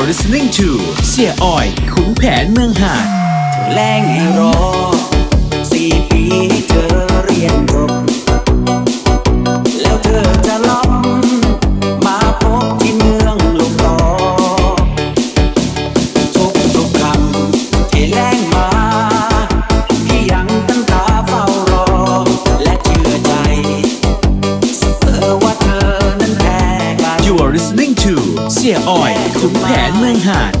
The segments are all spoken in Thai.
You're listening to เสียออยขุนแผนเมืองหาดเธอแรงให้รอสี่ปี อ่อยถุงแผนเมืองหาด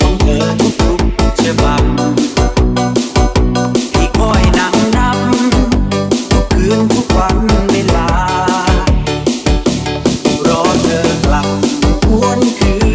ต้องเกินทุกฉบับพี่คอยนั่งนับทุกคืนทุกวันเวลารอเธอกลับวนคืน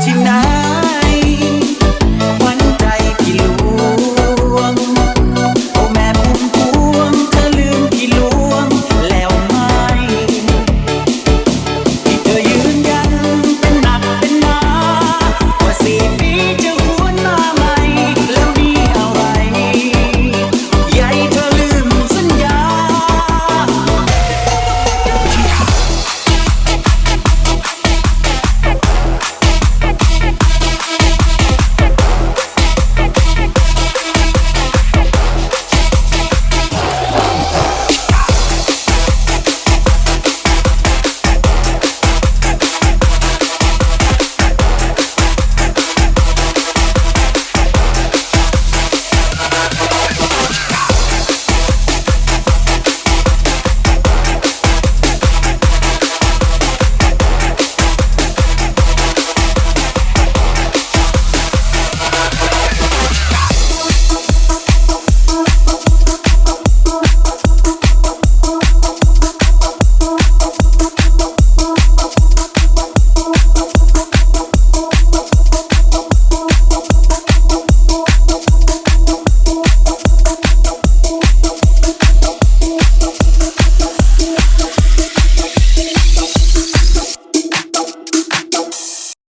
tonight.